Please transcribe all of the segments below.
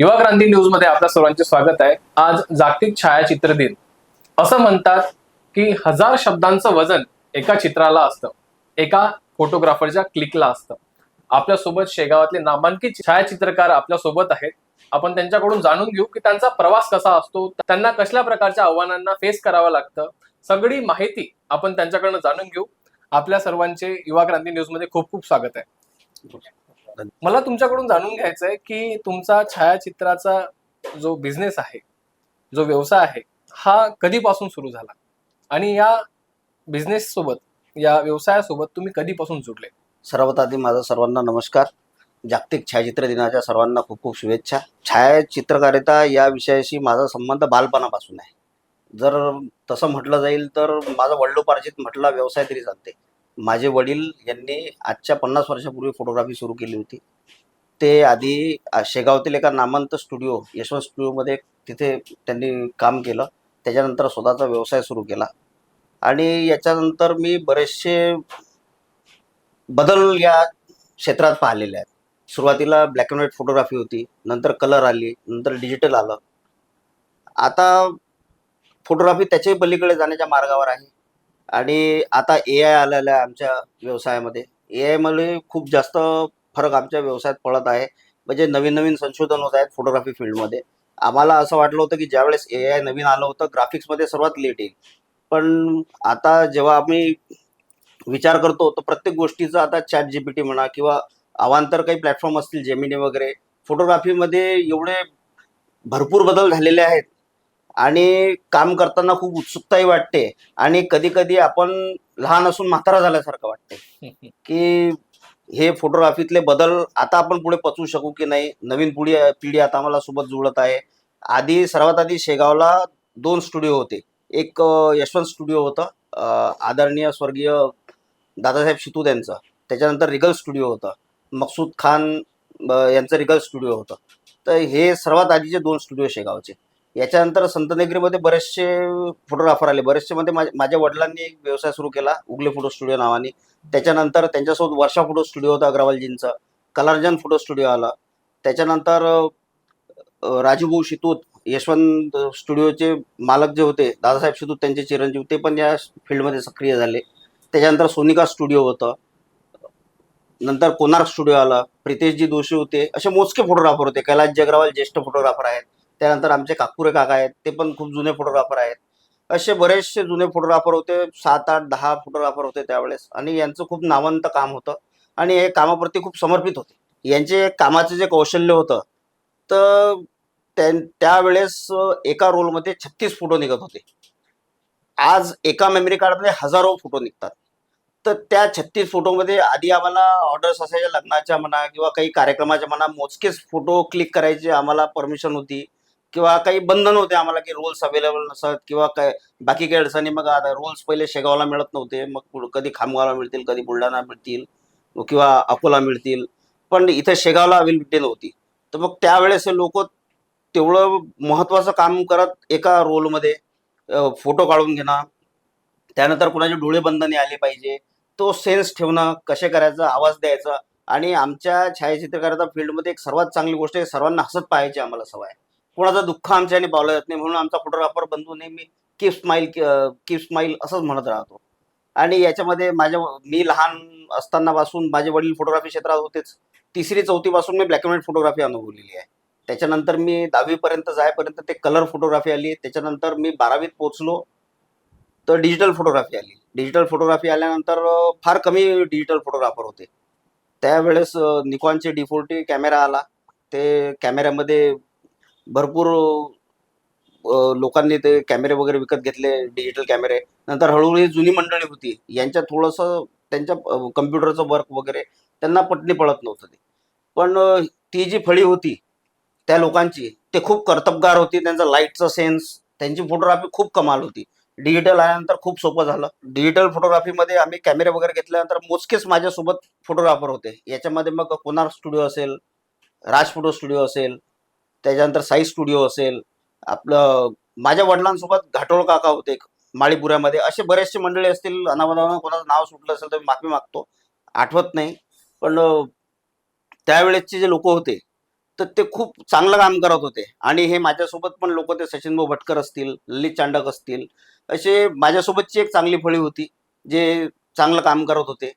युवा क्रांती न्यूजमध्ये आपल्या सर्वांचे स्वागत आहे. आज जागतिक छायाचित्र दिन. असं म्हणतात की हजार शब्दांचं वजन एका चित्राला असतं. एका फोटोग्राफरच्या क्लिकला असतं. आपल्यासोबत शेगावातले नामांकित छायाचित्रकार आपल्यासोबत आहेत. आपण त्यांच्याकडून जाणून घेऊ की त्यांचा प्रवास कसा असतो. त्यांना कसल्या प्रकारच्या आव्हानांना फेस करावं लागतं. सगळी माहिती आपण त्यांच्याकडनं जाणून घेऊ. आपल्या सर्वांचे युवा क्रांती न्यूजमध्ये खूप खूप स्वागत आहे. मला तुमच्याकडून जाणून घ्यायचं आहे की तुमचा छायाचित्राचा जो बिझनेस आहे जो व्यवसाय आहे हा कधीपासून सुरू झाला? आणि या बिझनेस सोबत या व्यवसायासोबत तुम्ही कधीपासून जुडले? सर्वात आधी माझा सर्वांना नमस्कार. जागतिक छायाचित्र दिनाच्या सर्वांना खूप खूप शुभेच्छा. छायाचित्रकारिता या विषयाशी माझा संबंध बालपणापासून आहे. जर तसं म्हटलं जाईल तर माझा वडिलोपार्जित म्हटला व्यवसाय तरी चालते. माझे वडील यांनी आजच्या पन्नास वर्षापूर्वी फोटोग्राफी सुरू केली होती. ते आधी शेगावतील एका नामांत स्टुडिओ यशवंत स्टुडिओमध्ये तिथे त्यांनी काम केलं. त्याच्यानंतर स्वतःचा व्यवसाय सुरू केला. आणि याच्यानंतर मी बरेचसे बदल या क्षेत्रात पाहिलेले आहेत. सुरुवातीला ब्लॅक अँड व्हाईट फोटोग्राफी होती नंतर कलर आली नंतर डिजिटल आलं. आता फोटोग्राफी त्याच्याही पलीकडे जाण्याच्या मार्गावर आहे. आणि आता ए आय आलेलं आहे आमच्या व्यवसायामध्ये. ए आयमुळे खूप जास्त फरक आमच्या व्यवसायात पडत आहे. म्हणजे नवीन नवीन संशोधन होत आहेत फोटोग्राफी फील्डमध्ये आम्हाला असं वाटलं होतं की ज्यावेळेस ए आय नवीन आलं होतं ग्राफिक्समध्ये सर्वात लेट येईल. पण आता जेव्हा आम्ही विचार करतो तर प्रत्येक गोष्टीचा आता चॅट जीपीटी म्हणा किंवा अवांतर काही प्लॅटफॉर्म असतील जेमिनी वगैरे फोटोग्राफीमध्ये एवढे भरपूर बदल झालेले आहेत. आणि काम करताना खूप उत्सुकताही वाटते. आणि कधी कधी आपण लहान असून म्हातारा झाल्यासारखं वाटते. की हे फोटोग्राफीतले बदल आता आपण पुढे पचवू शकू की नाही? नवीन पुढी पिढी आता आम्हाला सोबत जुळत आहे. आधी सर्वात आधी शेगावला दोन स्टुडिओ होते. एक यशवंत स्टुडिओ होतं. आदरणीय स्वर्गीय दादासाहेब शितू यांचं त्याच्यानंतर रिगल स्टुडिओ होतं. मकसूद खान यांचं रिगल स्टुडिओ होतं. तर हे सर्वात आधीचे दोन स्टुडिओ शेगावचे. याच्यानंतर संतनगरीमध्ये बरेचसे फोटोग्राफर आले. बरेचसे मध्ये माझ्या माझ्या वडिलांनी एक व्यवसाय सुरू केला उगले फोटो स्टुडिओ नावाने. त्याच्यानंतर त्यांच्यासोबत वर्षा फोटो स्टुडिओ होता अग्रवालजींचं. कलार्जन फोटो स्टुडिओ आला. त्याच्यानंतर राजूभाऊ शितूत यशवंत स्टुडिओचे मालक जे होते दादासाहेब शितूत त्यांचे चिरंजीव ते पण या फील्डमध्ये सक्रिय झाले. त्याच्यानंतर सोनिका स्टुडिओ होतं. नंतर कोणार्क स्टुडिओ आला. प्रितेशजी जोशी होते. असे मोजके फोटोग्राफर होते. कैलाश अग्रवाल ज्येष्ठ फोटोग्राफर आहेत. त्यानंतर आमचे काकुरे काका आहेत ते पण खूप जुने फोटोग्राफर आहेत. असे बरेचसे जुने फोटोग्राफर होते सात आठ दहा फोटोग्राफर होते त्यावेळेस. आणि यांचं खूप नावंत काम होतं. आणि हे कामाप्रती खूप समर्पित होते. यांचे कामाचं जे कौशल्य होतं तर त्या त्यावेळेस एका रोलमध्ये छत्तीस फोटो निघत होते. आज एका मेमरी कार्डमध्ये हजारो फोटो निघतात. तर त्या छत्तीस फोटोमध्ये आधी आम्हाला ऑर्डर्स असायच्या लग्नाच्या म्हणा किंवा काही कार्यक्रमाच्या म्हणा मोजकेच फोटो क्लिक करायचे आम्हाला परमिशन होती. किंवा काही बंधन होते आम्हाला की रोल्स अवेलेबल नसत किंवा काय बाकी काही अडचणी मग आता रोल्स पहिले शेगावला मिळत नव्हते मग कधी खामगावला मिळतील कधी बुलढाणा मिळतील किंवा अकोला मिळतील पण इथे शेगावला अवेलेबिलिटी नव्हती तर मग त्यावेळेस लोक तेवढं महत्वाचं काम करत एका रोलमध्ये फोटो काढून घेणं त्यानंतर कुणाचे डोळे बंधने आले पाहिजे तो सेन्स ठेवणं कसे करायचं आवाज द्यायचा आणि आमच्या छायाचित्रकाराचा फील्डमध्ये एक सर्वात चांगली गोष्ट आहे सर्वांना हसत पाहायची आम्हाला सवय आहे. कोणाचं दुःख आमच्याने पावलं जात नाही. म्हणून आमचा फोटोग्राफर बंधू नेहमी कीप स्माईल कीप स्माईल असंच म्हणत राहतो. आणि याच्यामध्ये माझ्या मी लहान असतानापासून माझे वडील फोटोग्राफी क्षेत्रात होतेच. तिसरी चौथीपासून मी ब्लॅक अँड व्हाईट फोटोग्राफी अनुभवलेली आहे. त्याच्यानंतर मी दहावीपर्यंत जायपर्यंत ते कलर फोटोग्राफी आली. त्याच्यानंतर मी बारावीत पोचलो तर डिजिटल फोटोग्राफी आली. डिजिटल फोटोग्राफी आल्यानंतर फार कमी डिजिटल फोटोग्राफर होते. त्यावेळेस निकॉनचे डी फोर्टी कॅमेरा आला. ते कॅमेऱ्यामध्ये भरपूर लोकांनी ते कॅमेरे वगैरे विकत घेतले डिजिटल कॅमेरे. नंतर हळूहळू जुनी मंडळी होती. यांच्या थोडंसं त्यांच्या कम्प्युटरचं वर्क वगैरे त्यांना पटणी पडत नव्हतं ते. पण ती जी फळी होती त्या लोकांची ते खूप कर्तबगार होती. त्यांचा लाईटचा सेन्स त्यांची फोटोग्राफी खूप कमाल होती. डिजिटल आल्यानंतर खूप सोपं झालं. डिजिटल फोटोग्राफीमध्ये आम्ही कॅमेरे वगैरे घेतल्यानंतर मोजकेच माझ्यासोबत फोटोग्राफर होते. याच्यामध्ये मग कोणार स्टुडिओ असेल राज फोटो स्टुडिओ असेल त्याच्यानंतर साई स्टुडिओ असेल आपलं माझ्या वडिलांसोबत घाटोळ काका होते माळीपुऱ्यामध्ये. असे बरेचसे मंडळी असतील अनावधानानं कोणाचं नाव सुटलं असेल तर मी माफी मागतो. आठवत नाही. पण त्यावेळेसचे जे लोक होते तर ते खूप चांगलं काम करत होते. आणि हे माझ्यासोबत पण लोक ते सचिन भाऊ भटकर असतील ललित चांडक असतील असे माझ्यासोबतची एक चांगली फळी होती जे चांगलं काम करत होते.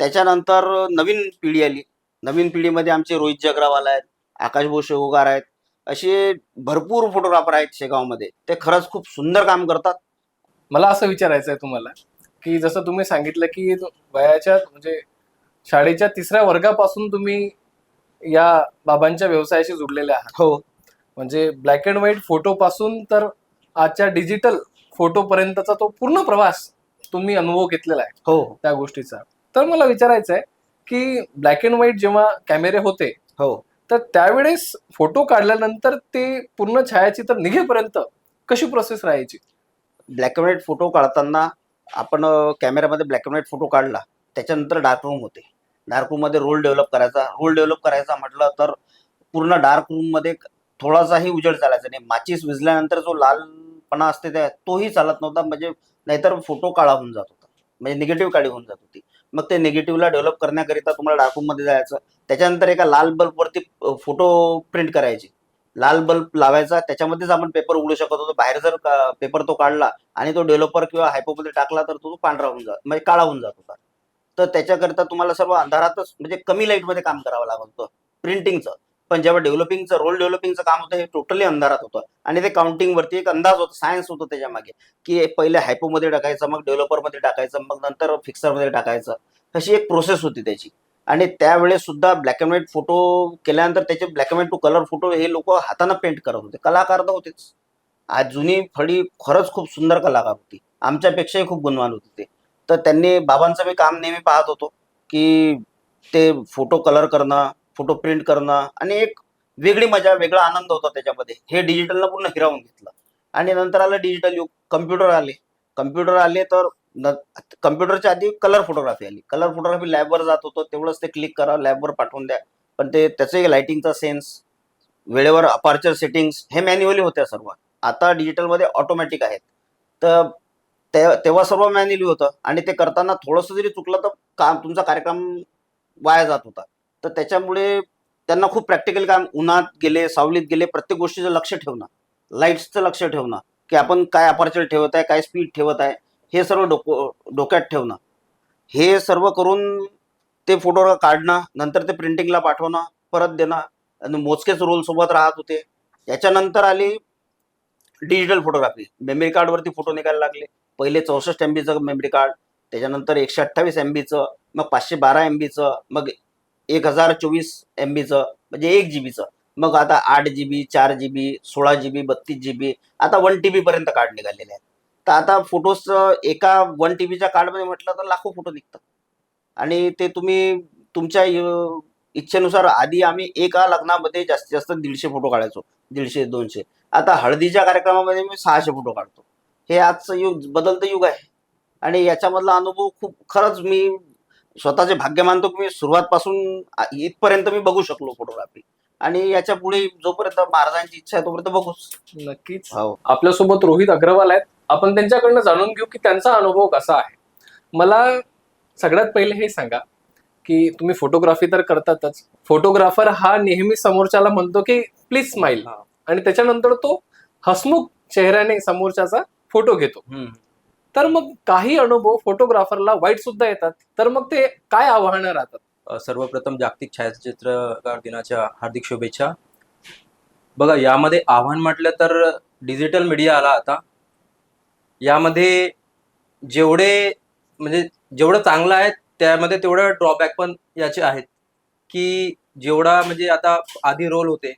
त्याच्यानंतर नवीन पिढी आली. नवीन पिढीमध्ये आमचे रोहित जगरावाला आहेत आकाश भाऊ शेवगार आहेत असे भरपूर फोटोग्राफर आहेत शेगावमध्ये. ते खरंच खूप सुंदर काम करतात. मला असं विचारायचं आहे तुम्हाला की जसं तुम्ही सांगितलं की वयाच्या म्हणजे शाळेच्या तिसऱ्या वर्गापासून तुम्ही या बाबांच्या व्यवसायाशी जुडलेले आहात. हो. म्हणजे ब्लॅक अँड व्हाईट फोटो पासून तर आजच्या डिजिटल फोटो पर्यंतचा तो पूर्ण प्रवास तुम्ही अनुभव घेतलेला आहे हो. त्या गोष्टीचा. तर मला विचारायचं आहे की ब्लॅक अँड व्हाईट जेव्हा कॅमेरे होते हो. तर त्यावेळेस फोटो काढल्यानंतर ते पूर्ण छायाचित्र निघेपर्यंत कशी प्रोसेस राहायची? ब्लॅक अँड व्हाईट फोटो काढताना आपण कॅमेऱ्यामध्ये ब्लॅक अँड व्हाईट फोटो काढला त्याच्यानंतर डार्क रूम होते. डार्क रूममध्ये रोल डेव्हलप करायचा. रोल डेव्हलप करायचा म्हटलं तर पूर्ण डार्क रूममध्ये थोडासाही उजेड चालायचा नाही. माचीस विजल्यानंतर जो लालपणा असते त्या तोही चालत नव्हता. म्हणजे नाहीतर फोटो काळा होऊन जातो. म्हणजे निगेटिव्ह काळी होऊन जात होती. मग ते निगेटिव्हला डेव्हलप करण्याकरिता तुम्हाला डार्कमध्ये जायचं. त्याच्यानंतर एका लाल बल्बवरती फोटो प्रिंट करायची. लाल बल्ब लावायचा. त्याच्यामध्येच आपण पेपर उघडू शकत होतो. बाहेर जर पेपर तो काढला आणि तो डेव्हलपर किंवा हायपोमध्ये टाकला तर तो पांढरा होऊन जात म्हणजे काळा होऊन जात होता. तर त्याच्याकरिता तुम्हाला सर्व अंधारातच म्हणजे कमी लाईटमध्ये काम करावं लागत होतं. प्रिंटिंगचं पण जेव्हा डेव्हलपिंगचं रोल डेव्हलपिंगचं काम होतं हे टोटली अंधारात होतं. आणि ते काउंटिंगवरती एक अंदाज होता सायन्स होतं त्याच्यामागे की पहिले हायपोमध्ये टाकायचं मग डेव्हलपरमध्ये टाकायचं मग नंतर फिक्सरमध्ये टाकायचं. अशी एक प्रोसेस होती त्याची. आणि त्यावेळेस सुद्धा ब्लॅक अँड व्हाईट फोटो केल्यानंतर त्याचे black and white to colour photo हे लोक हातानं पेंट करत होते. कलाकार तर होतेच. आज जुनी फळी खरंच खूप सुंदर कलाकार होती. आमच्यापेक्षाही खूप गुणवान होते ते. तर त्यांनी बाबांचं मी काम नेहमी पाहत होतो की ते फोटो कलर करणं फोटो प्रिंट करणं आणि एक वेगळी मजा वेगळा आनंद होता त्याच्यामध्ये. हे डिजिटलनं पूर्ण हिरावून घेतलं. आणि नंतर आलं डिजिटल युग. कम्प्युटर आले. कम्प्युटर आले तर कम्प्युटरच्या आधी कलर फोटोग्राफी आली. कलर फोटोग्राफी लॅबवर जात होतं. तेवढंच ते क्लिक करा लॅबवर पाठवून द्या. पण ते त्याचे लाइटिंगचा सेन्स वेळेवर अपार्चर सेटिंग्स हे मॅन्युअली होत्या सर्व. आता डिजिटलमध्ये ऑटोमॅटिक आहेत. तर ते- तेव्हा सर्व मॅन्युअली होतं. आणि ते करताना थोडंसं जरी चुकलं तर काम तुमचा कार्यक्रम वाया जात होता. तर त्याच्यामुळे त्यांना खूप प्रॅक्टिकल काम उन्हात गेले सावलीत गेले प्रत्येक गोष्टीचं लक्ष ठेवणं लाईट्सचं लक्ष ठेवणं की आपण काय अपॉर्च्युनिटी ठेवत आहे काय स्पीड ठेवत आहे हे सर्व डोको डोक्यात ठेवणं. हे सर्व करून ते फोटो काढणं नंतर ते प्रिंटिंगला पाठवणं परत देणं आणि मोजकेच रोलसोबत राहत होते. याच्यानंतर आली डिजिटल फोटोग्राफी मेमरी कार्डवरती फोटो निघायला लागले. पहिले चौसष्ट एम बीचं मेमरी कार्ड त्याच्यानंतर एकशे अठ्ठावीस एम बीचं मग पाचशे बारा एम बीचं मग एक हजार चोवीस एम बीचं म्हणजे एक जी बीचं मग आता आठ जी बी चार जी बी सोळा जी बी बत्तीस जी बी आता वन टी बीपर्यंत कार्ड निघालेले आहेत. तर आता फोटोज एका वन टी बीच्या कार्डमध्ये म्हटलं तर लाखो फोटो निघतात. आणि ते तुम्ही तुमच्या इच्छेनुसार आधी आम्ही एका लग्नामध्ये जास्तीत जास्त दीडशे फोटो काढायचो. दीडशे दोनशे. आता हळदीच्या कार्यक्रमामध्ये मी सहाशे फोटो काढतो. हे आजचं युग बदलतं युग आहे. आणि याच्यामधला अनुभव खूप खरंच मी स्वतःचे भाग्य मानतो की मी सुरुवातपासून इथपर्यंत मी बघू शकलो फोटोग्राफी आणि याच्यापुढे जोपर्यंत महाराजांची इच्छा आहे तोपर्यंत बघूच. नक्कीच. हो. आपल्यासोबत रोहित अग्रवाल आहेत. आपण त्यांच्याकडनं जाणून घेऊ की त्यांचा अनुभव कसा आहे. मला सगळ्यात पहिले हे सांगा की तुम्ही फोटोग्राफी तर करतातच. फोटोग्राफर हा नेहमी समोरच्याला म्हणतो की प्लीज स्माइल आणि त्याच्यानंतर तो हसमुख चेहऱ्याने समोरच्याचा फोटो घेतो. तर मग काही अनुभव फोटोग्राफरला वाईट सुद्धा येतात. तर मग ते काय आव्हानं राहतात? सर्वप्रथम जागतिक छायाचित्रकार दिनाच्या हार्दिक शुभेच्छा. बघा यामध्ये आव्हान म्हटलं तर डिजिटल मीडिया आला आता. यामध्ये जेवढे म्हणजे जेवढं चांगलं आहे त्यामध्ये तेवढं ड्रॉबॅक पण याचे आहेत. की जेवढा म्हणजे आता आधी रोल होते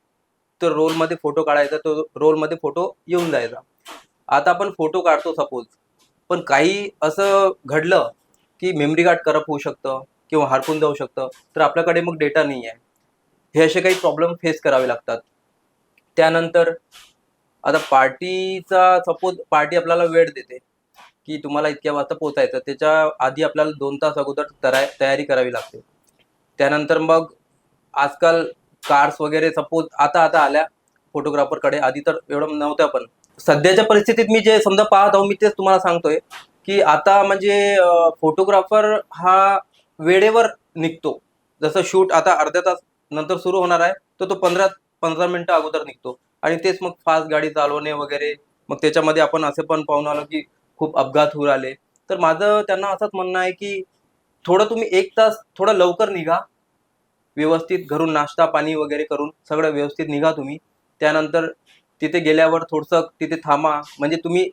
तर रोलमध्ये फोटो काढायचा तो रोलमध्ये फोटो येऊन जायचा. आता आपण फोटो काढतो सपोज पण काही असं घडलं की मेमरी कार्ड करप होऊ शकतं किंवा हरपून जाऊ शकतं तर आपल्याकडे मग डेटा नाही आहे हे असे काही प्रॉब्लेम फेस करावे लागतात. त्यानंतर आता पार्टीचा सपोज पार्टी आपल्याला वेळ देते की तुम्हाला इतक्या वाजता पोचायचं त्याच्या आधी आपल्याला दोन तास अगोदर तरा तयारी करावी लागते. त्यानंतर मग आजकाल कार्स वगैरे सपोज आता आता आल्या फोटोग्राफरकडे आधी तर एवढं नव्हत्या पण. सध्याच्या परिस्थितीत मी जे समजा पाहत आहो मी तेच तुम्हाला सांगतोय की आता म्हणजे फोटोग्राफर हा वेळेवर निघतो. जसं शूट आता अर्ध्या तास नंतर सुरू होणार आहे तर तो पंधरा पंधरा मिनिटं अगोदर निघतो. आणि तेच मग फास्ट गाडी चालवणे वगैरे मग त्याच्यामध्ये आपण असे पण पाहून आलो की खूप अपघात होऊ आले तर माझं त्यांना असंच म्हणणं आहे की थोडं तुम्ही एक तास थोडं लवकर निघा. व्यवस्थित घरून नाश्ता पाणी वगैरे करून सगळं व्यवस्थित निघा तुम्ही. त्यानंतर तिथे गेल्यावर थोडंसं तिथे थांबा. म्हणजे तुम्ही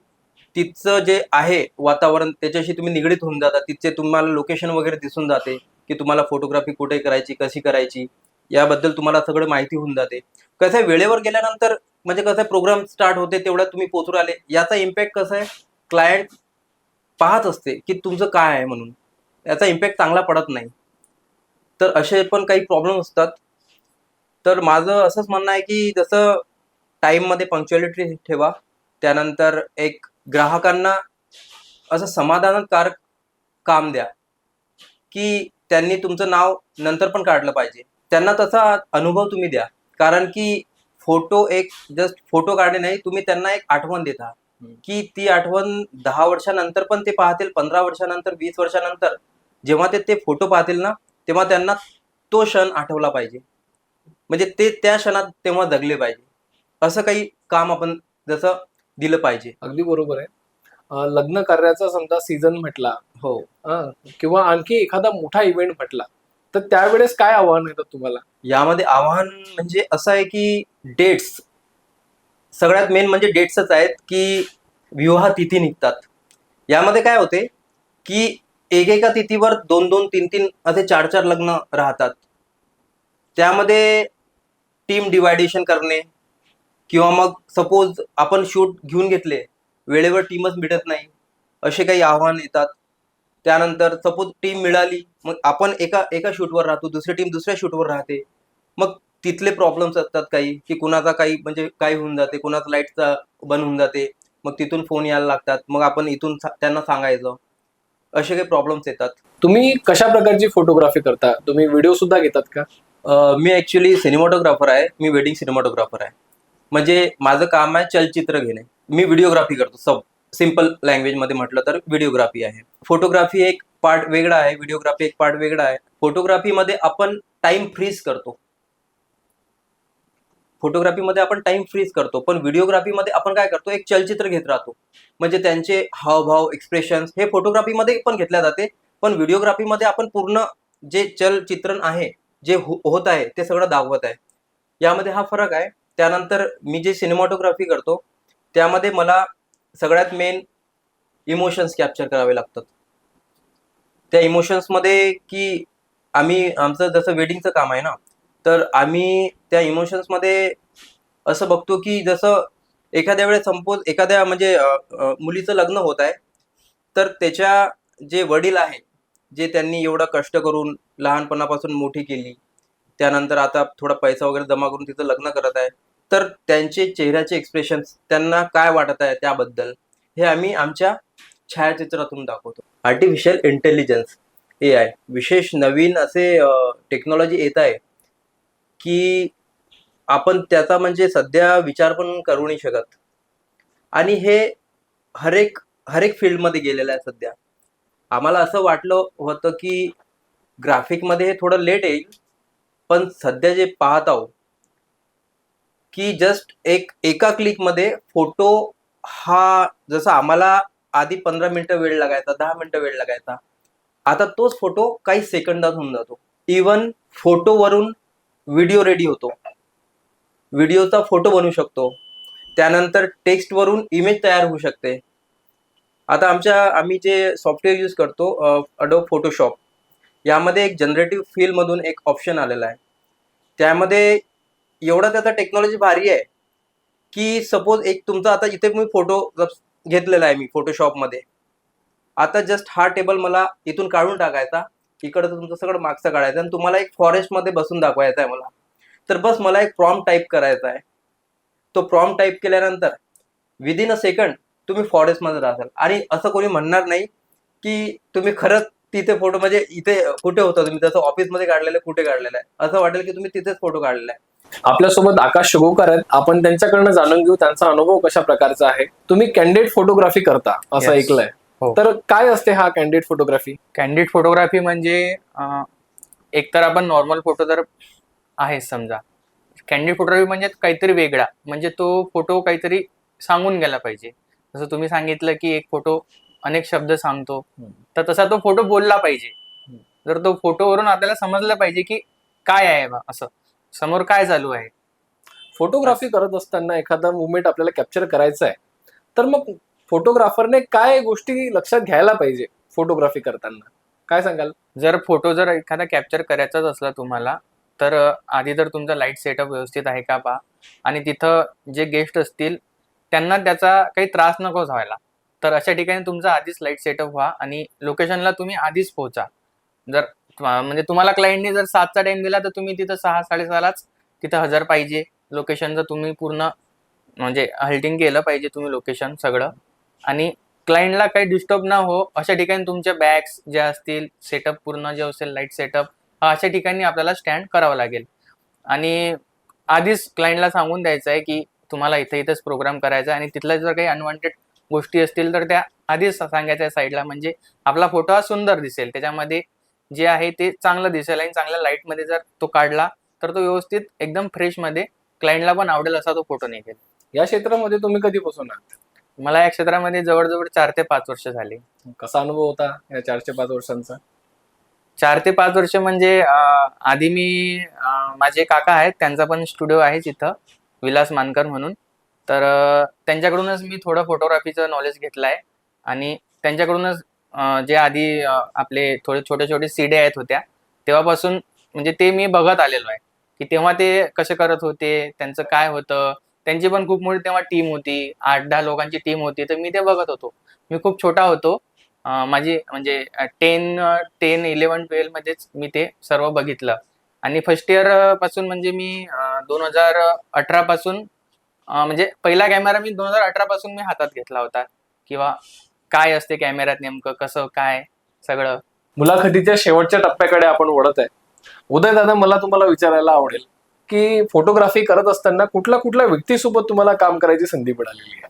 तिथचं जे आहे वातावरण त्याच्याशी तुम्ही निगडीत होऊन जाता. तिथचे तुम्हाला लोकेशन वगैरे दिसून जाते की तुम्हाला फोटोग्राफी कुठे करायची कशी करायची याबद्दल तुम्हाला सगळं माहिती होऊन जाते. कसं आहे वेळेवर गेल्यानंतर म्हणजे कसं आहे प्रोग्राम स्टार्ट होते तेवढ्या तुम्ही पोचून आले. याचा इम्पॅक्ट कसं आहे? क्लायंट पाहत असते की तुमचं काय आहे म्हणून. याचा इम्पॅक्ट चांगला पडत नाही. तर असे पण काही प्रॉब्लेम असतात. तर माझं असंच म्हणणं आहे की जसं टाईममध्ये पंक्च्युअलिटी ठेवा. त्यानंतर एक ग्राहकांना असं समाधानकारक काम द्या की त्यांनी तुमचं नाव नंतर पण काढलं पाहिजे. त्यांना तसा अनुभव तुम्ही द्या. कारण की फोटो एक जस्ट फोटो काढणे नाही तुम्ही त्यांना एक आठवण देता. की ती आठवण दहा वर्षानंतर पण ते पाहतील पंधरा वर्षानंतर वीस वर्षानंतर. जेव्हा ते ते फोटो पाहतील ना तेव्हा त्यांना तो क्षण आठवला पाहिजे. म्हणजे ते त्या क्षणात तेव्हा जगले पाहिजे. असं काही काम आपण जसं दिलं पाहिजे. अगदी बरोबर आहे. अं, लग्न कार्याचा समजा सीझन म्हटला हो. अं, किंवा आणखी एखादा मोठा इव्हेंट म्हटला तर त्यावेळेस काय आव्हान येतात तुम्हाला? यामध्ये आव्हान म्हणजे असं आहे की डेट्स सगळ्यात मेन म्हणजे डेट्सच आहेत की विवाह तिथी निघतात. यामध्ये काय होते की एकेका तिथीवर दोन दोन तीन तीन असे चार चार लग्न राहतात. त्यामध्ये टीम डिवायडेशन करणे किंवा मग सपोज आपण शूट घेऊन घेतले वेळेवर टीमच मिळत नाही असे काही आव्हान येतात. त्यानंतर सपोज टीम मिळाली मग आपण एका एका शूटवर राहतो दुसरी टीम दुसऱ्या शूटवर राहते. मग तिथले प्रॉब्लेम्स असतात काही की कुणाचा काही म्हणजे काय होऊन जाते कुणाचा लाईटचा बंद होऊन जाते मग तिथून फोन यायला लागतात मग आपण इथून त्यांना सांगायचं. असे काही प्रॉब्लेम्स येतात. तुम्ही कशा प्रकारची फोटोग्राफी करता? तुम्ही व्हिडिओ सुद्धा घेतात का? मी ॲक्च्युली सिनेमॅटोग्राफर आहे मी वेडिंग सिनेमॅटोग्राफर आहे. म्हणजे माझं काम आहे चलचित्र घेणे. मी व्हिडिओग्राफी करतो. सब सिंपल लँग्वेजमध्ये म्हटलं तर व्हिडिओग्राफी आहे. फोटोग्राफी एक पार्ट वेगळा आहे. व्हिडिओग्राफी एक पार्ट वेगळा आहे. फोटोग्राफीमध्ये आपण टाइम फ्रीज करतो. फोटोग्राफीमध्ये आपण टाइम फ्रीज करतो. पण व्हिडिओग्राफीमध्ये आपण काय करतो? एक चलचित्र घेत राहतो. म्हणजे त्यांचे हावभाव एक्सप्रेशन्स हे फोटोग्राफीमध्ये पण घेतल्या जाते. पण व्हिडिओग्राफीमध्ये आपण पूर्ण जे चलचित्रण आहे जे हो- होत आहे ते सगळं दाखवत आहे. यामध्ये हा फरक आहे. त्यानंतर मी जे सिनेमॅटोग्राफी करतो त्यामध्ये मला सगळ्यात मेन इमोशन्स कॅप्चर करावे लागतात. त्या इमोशन्समध्ये की आम्ही आमचं जसं वेडिंगचं काम आहे ना तर आम्ही त्या इमोशन्समध्ये असं बघतो की जसं एखाद्या वेळेस संपोज एखाद्या म्हणजे मुलीचं लग्न होत आहे तर त्याच्या जे वडील आहे जे त्यांनी एवढं कष्ट करून लहानपणापासून मोठी केली त्यानंतर आता थोडा पैसा वगैरे जमा करून तिचं लग्न करत आहे तर त्यांचे चेहऱ्याचे एक्सप्रेशन्स त्यांना काय वाटत आहे त्याबद्दल हे आम्ही आमच्या छायाचित्रातून दाखवतो. आर्टिफिशियल इंटेलिजन्स ए आय विशेष नवीन असे टेक्नॉलॉजी येत आहे की आपण त्याचा म्हणजे सध्या विचार पण करू नाही शकत. आणि हे हरेक हरेक फील्डमध्ये गेलेलं आहे सध्या. आम्हाला असं वाटलं होतं की ग्राफिकमध्ये हे थोडं लेट येईल पण सध्या जे पाहत आहो की जस्ट एक एका क्लिकमध्ये फोटो हा जसा आम्हाला आधी पंधरा मिनिटं वेळ लागायचा दहा मिनिटं वेळ लागायचा आता तोच फोटो काही सेकंदात होऊन जातो. इवन फोटोवरून व्हिडिओ रेडी होतो. व्हिडिओचा फोटो बनवू शकतो. त्यानंतर टेक्स्टवरून इमेज तयार होऊ शकते. आता आमच्या आम्ही जे सॉफ्टवेअर यूज करतो अडो फोटोशॉप यामध्ये एक जनरेटिव्ह फीलमधून एक ऑप्शन आलेला आहे. त्यामध्ये एवढं त्याचा टेक्नॉलॉजी भारी आहे की सपोज एक तुमचा आता इथे मी फोटो घेतलेला आहे मी फोटोशॉपमध्ये आता जस्ट हा टेबल मला इथून काढून टाकायचा इकडं तुमचं सगळं मागचं काढायचं आणि तुम्हाला एक फॉरेस्टमध्ये बसून दाखवायचा आहे मला. तर बस मला एक प्रॉम टाईप करायचा आहे. तो प्रॉम टाईप केल्यानंतर विदिन अ सेकंड तुम्ही फॉरेस्टमध्ये राहाल आणि असं कोणी म्हणणार नाही की तुम्ही खरंच तिथे फोटो म्हणजे इथे कुठे होता तुम्ही? जसं ऑफिसमध्ये काढलेलं आहे, कुठे काढलेलं आहे? असं वाटेल की तुम्ही तिथेच फोटो काढलेला आहे. आपल्यासोबत आकाश शगोकर आहेत. आपण त्यांच्याकडनं जाणून घेऊ त्यांचा अनुभव कशा प्रकारचा आहे? तुम्ही कॅन्डिडेट फोटोग्राफी करता असं Yes. ऐकलंय. हो. तर काय असते हा कॅन्डिडेट फोटोग्राफी कॅन्डिड फोटोग्राफी म्हणजे अं, एकतर आपण नॉर्मल फोटो तर आहेच समजा. कॅन्डिड फोटोग्राफी म्हणजे काहीतरी वेगळा. म्हणजे तो फोटो काहीतरी सांगून गेला पाहिजे. जसं तुम्ही सांगितलं की एक फोटो अनेक शब्द सांगतो. हम्म. तर तसा तो फोटो बोलला पाहिजे. हम्म. जर तो फोटोवरून आपल्याला समजलं पाहिजे की काय आहे बा असं. समोर काय चालू आहे? फोटोग्राफी करत असताना एखादा मुवमेंट आपल्याला कॅप्चर करायचा आहे तर मग फोटोग्राफरने काय गोष्टी लक्षात घ्यायला पाहिजे फोटोग्राफी करताना? काय सांगाल? जर फोटो जर एखादा कॅप्चर करायचाच असला तुम्हाला तर आधी तर तुमचा लाइट सेटअप व्यवस्थित आहे का पहा आणि तिथं जे गेस्ट असतील त्यांना त्याचा काही त्रास नको व्हायला. तर अशा ठिकाणी तुमचा आधीच लाइट सेटअप व्हा आणि लोकेशनला तुम्ही आधीच पोहोचा. जर म्हणजे तुम्हाला क्लायंटने जर सातचा टाइम दिला तर तुम्ही तिथं सहा साडेसहालाच तिथं हजर पाहिजे. लोकेशनचं तुम्ही पूर्ण म्हणजे हल्टिंग केलं पाहिजे तुम्ही लोकेशन सगळं. आणि क्लायंटला काही डिस्टर्ब ना हो अशा ठिकाणी तुमच्या बॅग्स ज्या असतील सेटअप पूर्ण जे असेल लाइट सेटअप हा अशा ठिकाणी आपल्याला स्टँड करावं लागेल. आणि आधीच क्लायंटला सांगून द्यायचं आहे की तुम्हाला इथं इथंच प्रोग्राम करायचा आहे आणि तिथल्या जर काही अनवॉन्टेड गोष्टी असतील तर त्या आधीच सांगायच्या साईडला. म्हणजे आपला फोटो हा सुंदर दिसेल. त्याच्यामध्ये जे आहे ते चांगलं दिसेल आणि चांगल्या लाईटमध्ये जर तो काढला तर तो व्यवस्थित एकदम फ्रेशमध्ये क्लायंटला पण आवडेल असा तो फोटो निघेल. या क्षेत्रामध्ये तुम्ही कधीपासून आहात? मला या क्षेत्रामध्ये जवळजवळ चार ते पाच वर्ष झाली. कसा अनुभव होता या चारशे पाच वर्षांचा? चार ते पाच वर्ष म्हणजे आधी मी माझे काका आहेत त्यांचा पण स्टुडिओ आहे तिथं विलास मानकर म्हणून. तर त्यांच्याकडूनच मी थोडं फोटोग्राफीचं नॉलेज घेतलं आहे आणि त्यांच्याकडूनच जे आधी आपले थोडे छोटे छोटे सीडे आहेत होत्या तेव्हापासून म्हणजे ते मी बघत आलेलो आहे. की तेव्हा ते कसे करत होते त्यांचं काय होतं त्यांची पण खूप मोठी तेव्हा टीम होती आठ दहा लोकांची टीम होती तर मी ते बघत होतो. मी खूप छोटा होतो. माझी म्हणजे टेन टेन इलेवन ट्वेल्व मध्येच मी ते सर्व बघितलं. आणि फर्स्ट इयरपासून म्हणजे मी दोन हजार अठरा पासून म्हणजे पहिला कॅमेरा मी दोन हजार अठरा पासून मी हातात घेतला होता. किंवा काय असते कॅमेऱ्यात नेमकं? कसं काय? सगळं? मुलाखतीच्या शेवटच्या टप्प्याकडे आपण वळत आहे उदय दादा मला तुम्हाला विचारायला आवडेल की फोटोग्राफी करत असताना कुठल्या कुठल्या व्यक्तीसोबत तुम्हाला काम करायची संधी मिळालेली आहे?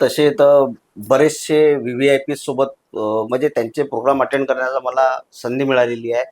तसे तर बरेचसे व्ही व्ही आय पी सोबत म्हणजे त्यांचे प्रोग्राम अटेंड करण्याचा मला संधी मिळालेली आहे.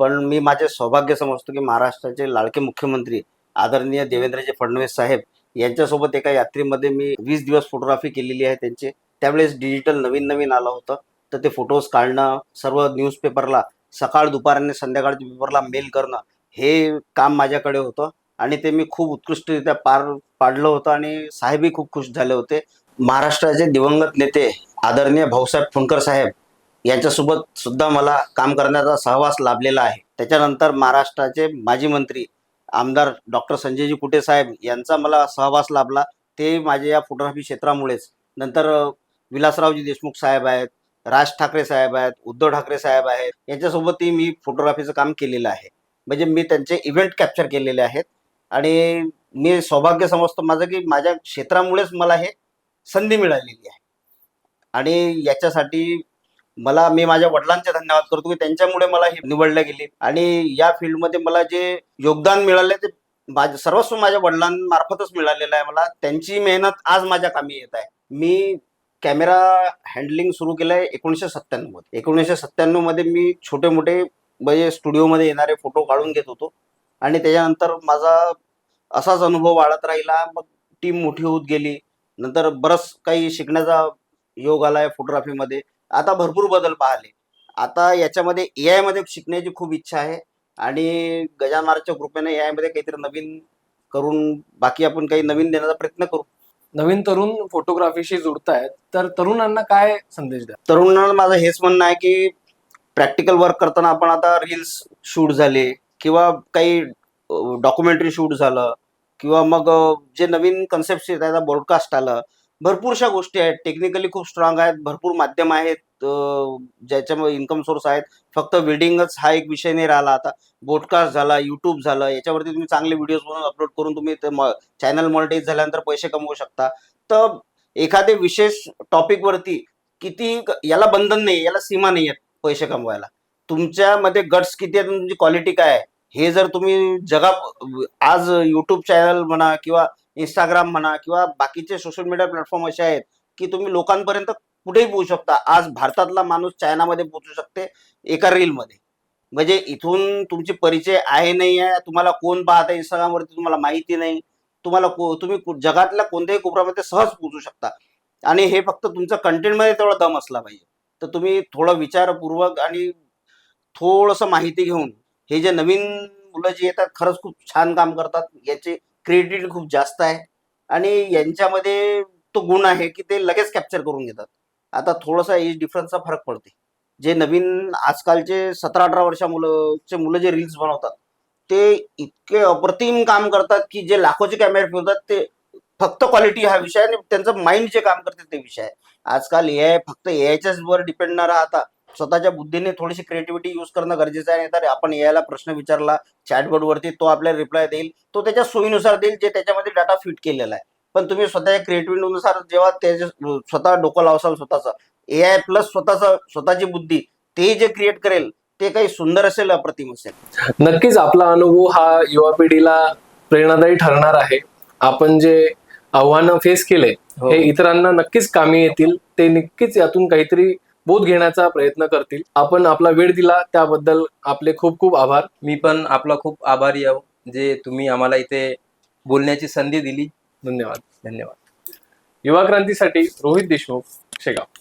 पण मी माझे सौभाग्य समजतो की महाराष्ट्राचे लाडके मुख्यमंत्री आदरणीय देवेंद्रजी फडणवीस साहेब यांच्यासोबत एका यात्रेमध्ये मी वीस दिवस फोटोग्राफी केलेली आहे. त्यांचे त्यावेळेस डिजिटल नवीन नवीन आलं होतं. तर ते फोटोज काढणं सर्व न्यूजपेपरला सकाळ दुपार आणि संध्याकाळच्या पेपरला मेल करणं हे काम माझ्याकडे होतं. आणि ते मी खूप उत्कृष्टरित्या पार पाडलं होतं आणि साहेबही खूप खुश झाले होते. महाराष्ट्राचे दिवंगत नेते आदरणीय भाऊसाहेब फुंकर साहेब यांच्यासोबत सुद्धा मला काम करण्याचा सहवास लाभलेला आहे. त्याच्यानंतर महाराष्ट्राचे माजी मंत्री आमदार डॉक्टर संजयजी कुटे साहेब यांचा मला सहवास लाभला. ते माझ्या या फोटोग्राफी क्षेत्रामुळेच. नंतर विलासरावजी देशमुख साहेब आहेत राज ठाकरे साहेब आहेत उद्धव ठाकरे साहेब आहेत यांच्यासोबतही मी फोटोग्राफीचं काम केलेलं आहे. म्हणजे मी त्यांचे इव्हेंट कॅप्चर केलेले आहेत. आणि मी सौभाग्य समजतो माझं की माझ्या क्षेत्रामुळेच मला हे संधी मिळालेली आहे. आणि याच्यासाठी मला मी माझ्या वडिलांचे धन्यवाद करतो की त्यांच्यामुळे मला हे निवडले गेले. आणि या फील्डमध्ये मला जे योगदान मिळाले ते माझ सर्वस्व माझ्या वडिलांमार्फतच मिळालेलं आहे. मला त्यांची मेहनत आज माझ्या कामी येत आहे. मी कॅमेरा हँडलिंग सुरू केलं आहे एकोणीसशे सत्त्याण्णवमध्ये एकोणीसशे सत्त्याण्णवमध्ये मी छोटे मोठे म्हणजे स्टुडिओमध्ये येणारे फोटो काढून घेत होतो. आणि त्याच्यानंतर माझा असाच अनुभव वाढत राहिला. मग टीम मोठी होत गेली. नंतर बरंच काही शिकण्याचा योग आलाय फोटोग्राफीमध्ये. आता भरपूर बदल पाहिले. आता याच्यामध्ये ए आयमध्ये शिकण्याची खूप इच्छा आहे. आणि गजान महाराजच्या कृपेने ए आयमध्ये काहीतरी नवीन करून बाकी आपण काही नवीन देण्याचा प्रयत्न करू. नवीन तरुण फोटोग्राफीशी जुडतायत तर तरुणांना काय संदेश द्या तरुणांना माझं हेच म्हणणं आहे की प्रॅक्टिकल वर्क करताना आपण आता रील्स शूट झाले किंवा काही डॉक्युमेंटरी शूट झालं किंवा मग जे नवीन कन्सेप्ट येत आहेत ब्रॉडकास्ट आलं भरपूरशा गोष्टी आहेत टेक्निकली खूप स्ट्रॉंग आहेत भरपूर माध्यम आहेत ज्याच्यामुळे इन्कम सोर्स आहेत. फक्त वेडिंगच हा एक विषय नाही राहिला आता. बोडकास्ट झाला युट्यूब झालं याच्यावरती तुम्ही चांगले व्हिडिओज बनवून अपलोड करून तुम्ही चॅनल मॉनिटाईज झाल्यानंतर पैसे कमवू शकता. तर एखादे विशेष टॉपिकवरती किती याला बंधन नाही याला सीमा नाही आहेत पैसे कमवायला. तुमच्यामध्ये गट्स किती आहेत तुमची क्वालिटी काय आहे? हे जर तुम्ही जगा आज युट्यूब चॅनल म्हणा किंवा इंस्टाग्राम म्हणा किंवा बाकीचे सोशल मीडिया प्लॅटफॉर्म असे आहेत की तुम्ही लोकांपर्यंत कुठेही पोहू शकता. आज भारतातला माणूस चायनामध्ये पोहोचू शकते एका रीलमध्ये. म्हणजे इथून तुमचे परिचय आहे नाही आहे तुम्हाला कोण पाहत आहे इंस्टाग्रामवरती तुम्हाला माहिती नाही. तुम्हाला को- तुम्ही कु- जगातल्या कोणत्याही कोपऱ्यामध्ये सहज पोहोचू शकता. आणि हे फक्त तुमचं कंटेंटमध्ये तेवढा दम असला पाहिजे. तर तुम्ही थोडं विचारपूर्वक आणि थोडंसं माहिती घेऊन हे जे नवीन मुलं जी येतात खरंच खूप छान काम करतात. याचे क्रेडिट खूप जास्त आहे. आणि यांच्यामध्ये तो गुण आहे की ते लगेच कॅप्चर करून घेतात. आता थोडासा एज डिफरन्सचा फरक पडते जे नवीन आजकालचे सतरा अठरा वर्षा मुलंचे मुलं जे रील्स बनवतात ते इतके अप्रतिम काम करतात की जे लाखोचे कॅमेरे ठेवतात ते फक्त क्वालिटी हा विषय आणि त्यांचं माइंड जे काम करते ते विषय आहे. आजकाल ए आय फक्त ए आयच्याच वर डिपेंड न राहता स्वतःच्या बुद्धीने थोडीशी क्रिएटिव्हिटी यूज करणं गरजेचं आहे. तर आपण ए आयला प्रश्न विचारला चॅटबोर्डवरती तो आपल्याला रिप्लाय देईल तो त्याच्या सोयीनुसार देईल जे त्याच्यामध्ये डाटा फिट केलेला आहे. पण तुम्ही स्वतःच्या क्रिएटिव्हिटीनुसार जेव्हा त्याच्या स्वतः डोकं लावसाल स्वतःचं ए आय प्लस स्वतःचं स्वतःची बुद्धी ते जे क्रिएट करेल ते काही सुंदर असेल अप्रतिम असेल. नक्कीच आपला अनुभव हा युवा पिढीला प्रेरणादायी ठरणार आहे. आपण जे आव्हानं फेस केले हो. हे इतरांना नक्कीच कामी येतील. ते नक्कीच यातून काहीतरी बोध घेण्याचा प्रयत्न करतील. आपण आपला वेळ दिला त्याबद्दल आपले खूप खूप आभार. मी पण आपला खूप आभारी आहो जे तुम्ही आम्हाला इथे बोलण्याची संधी दिली. धन्यवाद. धन्यवाद. युवा क्रांतीसाठी रोहित देशमुख शेगाव.